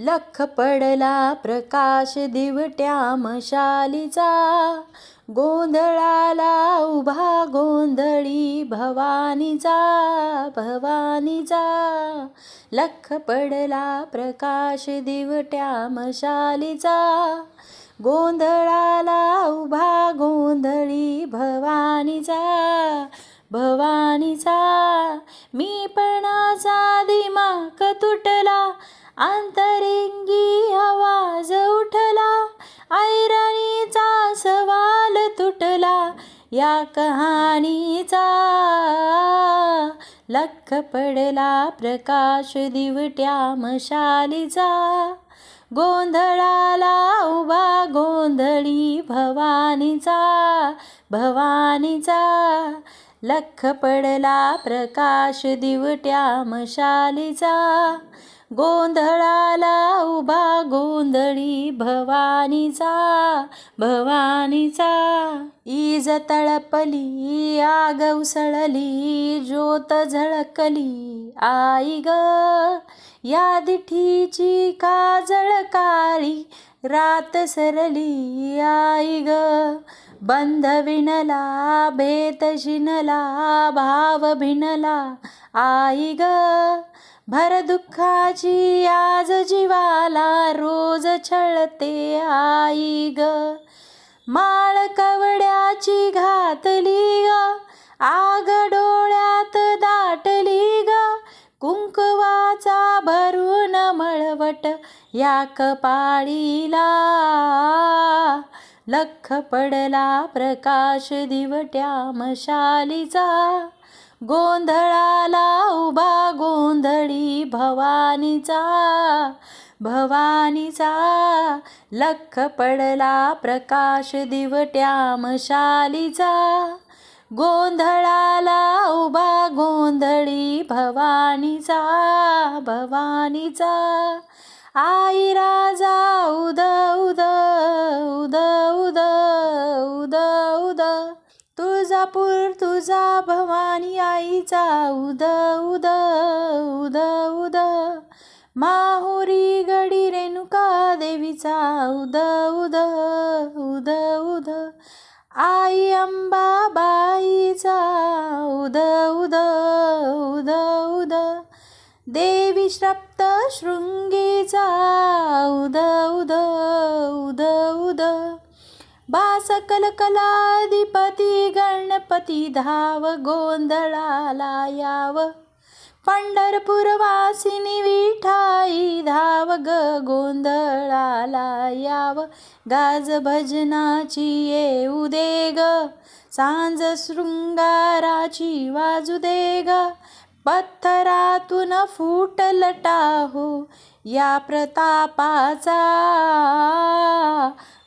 लख पडला प्रकाश दिवट्या मशालीचा. गोंधळाला उभा गोंधळी भवानीचा भवानीचा. लख पडला प्रकाश दिवट्या मशालीचा. गोंधळाला उभा गोंधळी भवानीचा भवानीचा. मी पणाचा दिमाग तुटला आंतरिंगी आवाज उठला ऐरणीचा सवाल तुटला या कहाणीचा लख पडला प्रकाश दिवट्या मशालीचा. गोंधळाला उभा गोंधळी भवानीचा भवानीचा. लख पडला प्रकाश दिवट्या मशालीचा. गोंधळाला उभा गोंधळी भवानीचा भवानीचा. इज तळपली आग उसळली ज्योत झळकली. आई ग या दिठीची काजळ काळी रात सरली. आई ग बंध विणला भेत शिनला भाव भिनला आई ग भर दुःखाची आज जीवाला रोज छळते आई ग. माळ कवड्याची घातली ग. आग डोळ्यात दाटली ग. कुंकवाचा भरून मळवट या कपाळीला. लख पडला प्रकाश दिवट्या मशालीचा. गोंधळाला उभा गोंधळी भवानीचा भवानीचा. लख पडला प्रकाश दिवट्या मशालीचा गोंधळाला उभा गोंधळी भवानीचा भवानीचा. आई राजा उद उद उद उद उद तुळजापूर तुझा भवानी आईचा उद उद उद उद माहुरी गडी रेणुका देवीचा उद उद उद उद आई अंबाबाईचा उद उद उद उद देवी श्रप्त शृंगीचा उद उद उद उद बास कलकलाधिपती गणपती धाव गोंधळाला याव. पंढरपूरवासिनी विठाई धाव ग गोंधळाला याव. गाज भजनाची येऊ दे ग. सांज शृंगाराची वाजू दे ग. पत्थरातून फुटल हो या प्रतापाचा